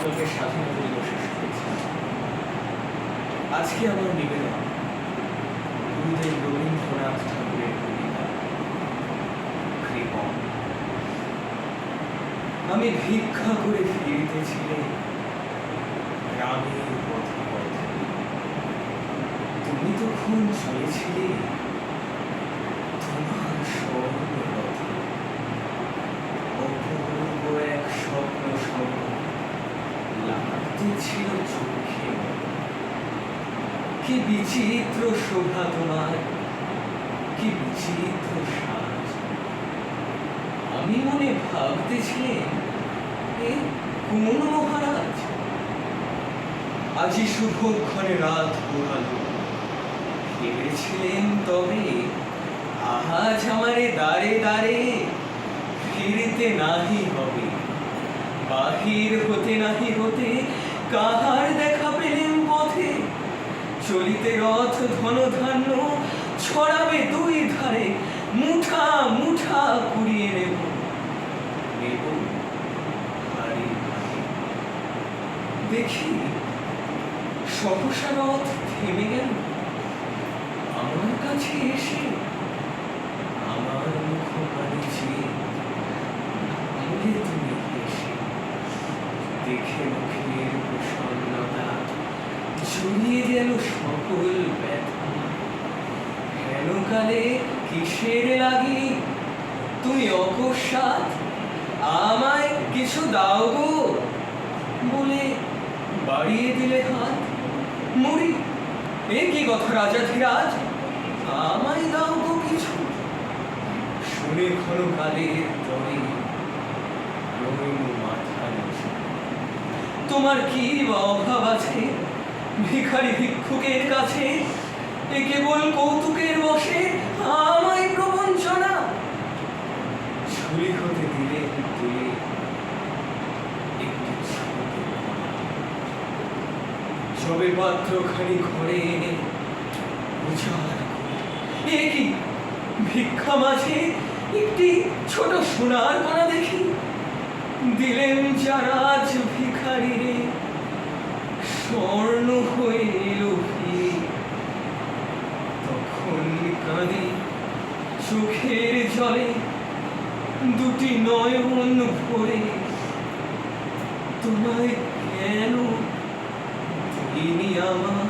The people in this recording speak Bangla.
স্বাধীনতা দিবসে শুভেচ্ছা। আজকে আমার নিবেদন গুরুদেব রবীন্দ্রনাথ ঠাকুরের কবিতা কৃপণ আমি ভিক্ষা করে ফিরিতেছিলে গ্রামের পথে পথে। তুমি তখন চলেছিলে তোমার স্বর্ণ লাগতেছিল চোখে। কি বিচিত্র শোভা তোমার কি বিচিত্র সাজ। আমি মনে ভাবতেছিলেন এ কোন মহারাজ? আজি শুভক্ষণে রাত পোহালো ভেবেছিলেন তবে আজ আমারে দাঁড়ে দাঁড়ে ফিরিতে নাহি হবে। বাহির হতে নাহি কাহার দেখা পেলেন পথে। চলিতে রথ ধন ধান্য ছড়াবে দুই ধারে, মুঠা মুঠা কুড়িয়ে নেব। নেব। দেখি, সহসা রথ থেমে গেল। আমার কাছে এসে আমার মুখ পানে তুমি এসে দেখে প্রসন্নতা জড়িয়ে গেল সকল ব্যথা। হেন কালে কিসের লাগি? তুমি অকস্মাৎ আমায় কিছু দাও গো। বলে বাড়িয়ে দিলে হাত। মরি। এ কি কথা রাজা ধীরাজ? আমায় দাও গো কিছু। শুনে মাথা নিচু। তোমার কি বা অভাব আছে? ভিখারি ভিক্ষুকের কাছে এ কেবল কৌতুকের বসে আমায় প্রবঞ্চনা ছুরি হতে দিলে তুলে। সবে পাত্রখানি ঘরে এনে। এ কি ভিক্ষা মাঝে একটি ছোট সোনার কণা দেখি দিলেন যারা আজ ভিখারি রে স্বর্ণ এলো তখন কাঁদি চোখের জলে দুটি নয়ন ভরে। তোমায় কেন তিনি আমার